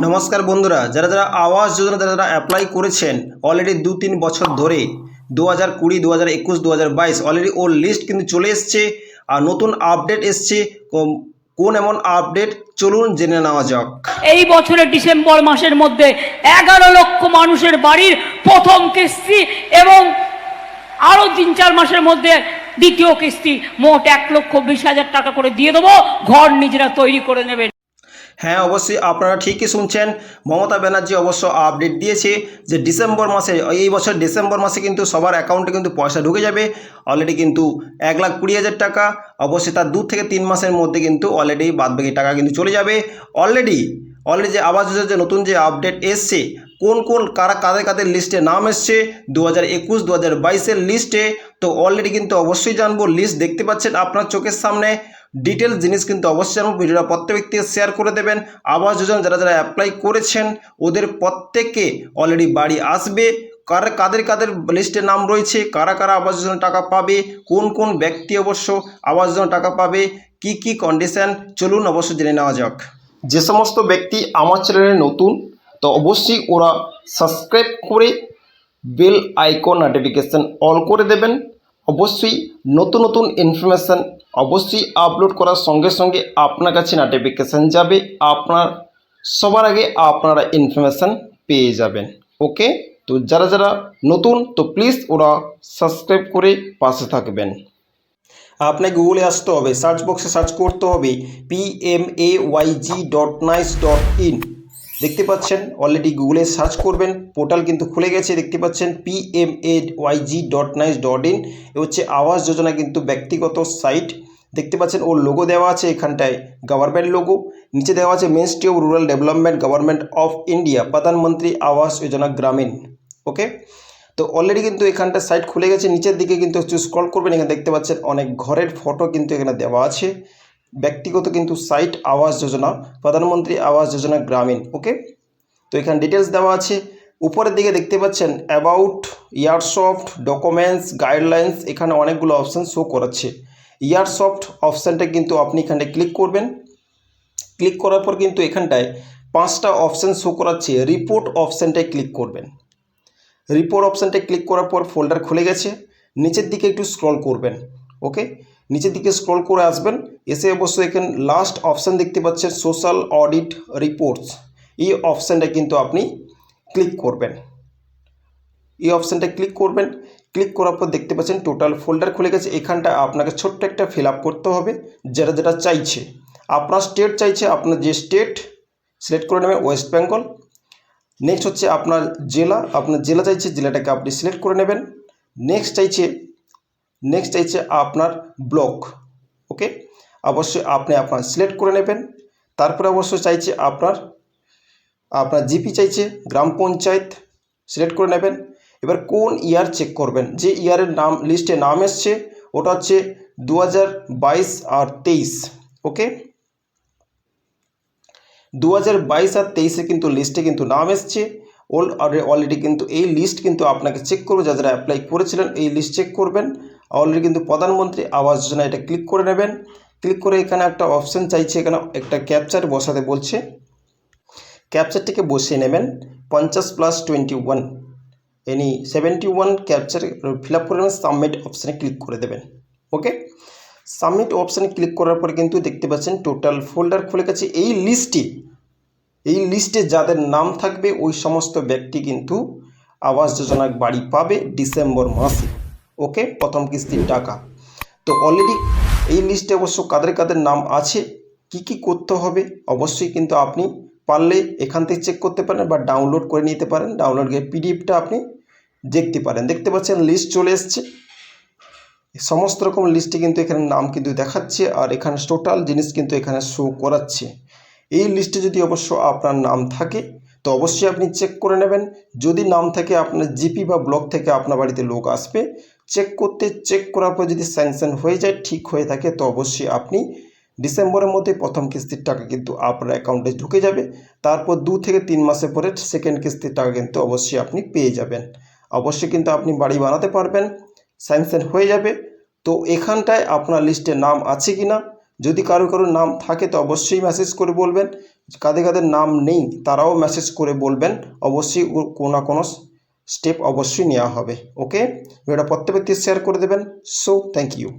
নমস্কার বন্ধুরা, যারা যারা আবাস যোজনা যারা যারা অ্যাপ্লাই করেছেন অলরেডি দু তিন বছর ধরে, দু হাজার কুড়ি, দু হাজার একুশ, দু হাজার বাইশ অলরেডি ওর লিস্ট কিন্তু চলে এসছে আর নতুন আপডেট এসছে। কোন- এমন আপডেট চলুন জেনে নেওয়া যাক। এই বছরের ডিসেম্বর মাসের মধ্যে এগারো লক্ষ মানুষের বাড়ির প্রথম কিস্তি এবং আরও তিন চার মাসের মধ্যে দ্বিতীয় কিস্তি। মোট এক লক্ষ বিশ হাজার টাকা করে দিয়ে দেবো। ঘর নিজেরা তৈরি করে নেবেন। হ্যাঁ অবশ্যই আপনারা ঠিকই শুনছেন। মমতা ব্যানার্জি অবশ্য আপডেট দিয়েছে যে ডিসেম্বর মাসে, এই বছর ডিসেম্বর মাসে কিন্তু সবার অ্যাকাউন্টে কিন্তু পয়সা ঢুকে যাবে। অলরেডি কিন্তু এক লাখ কুড়ি হাজার টাকা, অবশ্যই তার দু থেকে তিন মাসের মধ্যে কিন্তু অলরেডি বাদবাকি টাকা কিন্তু চলে যাবে। অলরেডি অলরেডি যে আবাস যোজনার যে নতুন যে আপডেট এসছে, কোন কোন, কারা কাদের কাদের লিস্টে নাম এসছে দু হাজার একুশ দু হাজার বাইশের লিস্টে তো অলরেডি কিন্তু অবশ্যই জানব। লিস্ট দেখতে পাচ্ছেন আপনার চোখের সামনে। ডিটেলস জিনিস কিন্তু অবশ্যই জানব ভিডিওটা প্রত্যেক ব্যক্তি শেয়ার করে দেবেন। আবাস যোজনা যারা যারা অ্যাপ্লাই করেছেন, ওদের প্রত্যেকে অলরেডি বাড়ি আসবে। কার, কাদের কাদের লিস্টে নাম রয়েছে? কারা কারা আবাস যোজনা টাকা পাবে? কোন কোন ব্যক্তি অবশ্য আবাস যোজনা টাকা পাবে? কি কি কন্ডিশন চলুন অবশ্যই জেনে নেওয়া যাক। যে সমস্ত ব্যক্তি আমার চ্যানেলে নতুন, তো অবশ্যই ওরা সাবস্ক্রাইব করে বেল আইকন নোটিফিকেশান অল করে দেবেন। অবশ্যই নতুন নতুন ইনফরমেশান অবশ্যই আপলোড করার সঙ্গে সঙ্গে আপনার কাছে নোটিফিকেশান যাবে, আপনার, সবার আগে আপনারা ইনফরমেশান পেয়ে যাবেন। ওকে তো যারা যারা নতুন, তো প্লিজ ওরা সাবস্ক্রাইব করে পাশে থাকবেন। আপনাকে গুগলে আসতে হবে সার্চ বক্সে সার্চ করতে হবে P M A Y G dot nic dot in দেখতে পাচ্ছেন অলরেডি গুগলে সার্চ করবেন পোর্টাল কিন্তু খুলে গেছে, দেখতে পাচ্ছেন P M A Y G dot nic dot in এ হচ্ছে আবাস যোজনা কিন্তু ব্যক্তিগত সাইট দেখতে পাচ্ছেন, ওর লোগো দেওয়া আছে এখানটায় গভর্নমেন্ট লোগো নিচে দেওয়া আছে ministry of rural development government of India Pradhan Mantri Awas Yojana গ্রামীণ ওকে তো অলরেডি কিন্তু এখানটা সাইট খুলে গেছে, নিচের দিকে কিন্তু স্ক্রল করবেন, এখানে দেখতে পাচ্ছেন, অনেক ঘরের ফটো কিন্তু এখানে দেওয়া আছে। ব্যক্তিগত কিন্তু সাইট আবাস যোজনা, প্রধানমন্ত্রী আবাস যোজনা গ্রামীণ ওকে তো এখানে ডিটেলস দেওয়া আছে। উপরের দিকে দেখতে পাচ্ছেন অ্যাবাউট ইয়ারসফট ডকুমেন্টস গাইডলাইন্স এখানে অনেকগুলো অপশান শো করাচ্ছে। ইয়ারসফট অপশানটা কিন্তু আপনি এখানে ক্লিক করবেন। ক্লিক করার পর কিন্তু এখানটায় পাঁচটা অপশান শো করাচ্ছে। রিপোর্ট অপশানটায় ক্লিক করবেন। রিপোর্ট অপশানটায় ক্লিক করার পর ফোল্ডার খুলে গেছে। নিচের দিকে একটু স্ক্রল করবেন ওকে নিচের দিকে স্ক্রল করে আসবেন। এসে অবশ্যই এখানে লাস্ট অপশান দেখতে পাচ্ছেন সোশ্যাল অডিট রিপোর্টস এই অপশানটা কিন্তু আপনি ক্লিক করবেন। এই অপশানটা ক্লিক করবেন। ক্লিক করার পর দেখতে পাচ্ছেন টোটাল ফোল্ডার খুলে গেছে। এখানটা আপনাকে ছোট্ট একটা ফিল করতে হবে, যেটা যেটা চাইছে। আপনার স্টেট চাইছে, আপনার যে স্টেট সিলেক্ট করে নেবেন ওয়েস্ট বেঙ্গল নেক্সট হচ্ছে আপনার জেলা। আপনার জেলা চাইছে, জেলাটাকে আপনি সিলেক্ট করে নেবেন। নেক্সট চাইছে নেক্সট চাইছে আপনার ব্লক ওকে অবশ্যই আপনি আপনার সিলেক্ট করে নেবেন। তারপরে অবশ্যই চাইছে আপনার আপনার জিপি চাইছে, গ্রাম পঞ্চায়েত সিলেক্ট করে নেবেন। এবার কোন ইয়ার চেক করবেন? যে ইয়ারের নাম লিস্টে নাম এসছে, ওটা হচ্ছে দু আর তেইশ ওকে দু হাজার বাইশ আর তেইশে কিন্তু লিস্টে কিন্তু নাম এসছে। ওল অলরেডি কিন্তু এই লিস্ট কিন্তু আপনাকে চেক করবে। যারা অ্যাপ্লাই করেছিলেন, এই লিস্ট চেক করবেন। অলরেডি কিন্তু প্রধানমন্ত্রী আবাস যোজনা এটা ক্লিক করে নেবেন। ক্লিক করে এখানে একটা অপশান চাইছে, এখানে একটা ক্যাপচার বসাতে বলছে। ক্যাপচারটিকে বসিয়ে নেবেন, পঞ্চাশ plus twenty one any seventy one capture fill up করে সাবমিট অপশানে ক্লিক করে দেবেন। ওকে সাবমিট অপশানে ক্লিক করার পরে কিন্তু দেখতে পাচ্ছেন টোটাল ফোল্ডার খুলে গেছে। এই লিস্টে এই লিস্টে যাদের নাম থাকবে, ওই সমস্ত ব্যক্তি কিন্তু আবাস যোজনার বাড়ি পাবে ডিসেম্বর মাসে। ওকে প্রথম কিস্তির টাকা। তো অলরেডি এই লিস্টে অবশ্য কাদের কাদের নাম আছে, কি কি করতে হবে, অবশ্যই কিন্তু আপনি পারলে এখান থেকে চেক করতে পারেন বা ডাউনলোড করে নিতে পারেন। ডাউনলোড গিয়ে পিডিএফটা আপনি দেখতে পারেন। দেখতে পাচ্ছেন লিস্ট চলে এসছে। সমস্ত রকম লিস্টে কিন্তু এখানে নাম কিন্তু দেখাচ্ছে আর এখানে টোটাল জিনিস কিন্তু এখানে শো করাচ্ছে। এই লিস্টে যদি অবশ্য আপনার নাম থাকে, তো অবশ্যই আপনি চেক করে নেবেন। যদি নাম থাকে আপনার জিপি বা ব্লক থেকে আপনার বাড়িতে লোক আসবে চেক করতে, চেক করার পর যদি স্যাংশন হয়ে যায়, ঠিক হয়ে থাকে, তো অবশ্যই আপনি ডিসেম্বরের মধ্যে প্রথম কিস্তির টাকা কিন্তু আপনার অ্যাকাউন্টে ঢুকে যাবে। তারপর দু থেকে তিন মাসের পরে সেকেন্ড কিস্তির টাকা কিন্তু অবশ্যই আপনি পেয়ে যাবেন। অবশ্যই কিন্তু আপনি বাড়ি বানাতে পারবেন স্যাংশন হয়ে যাবে। তো এখানটায় আপনার লিস্টে নাম আছে কি না যদি কারও কারও নাম থাকে, তো অবশ্যই মেসেজ করে বলবেন। কাদের কাদের নাম নেই, তারাও মেসেজ করে বলবেন। অবশ্যই কোনো না কোনো স্টেপ অবশ্যই নেওয়া হবে ওকে ভিডিওটা প্রত্যেক শেয়ার করে দেবেন সো থ্যাংক ইউ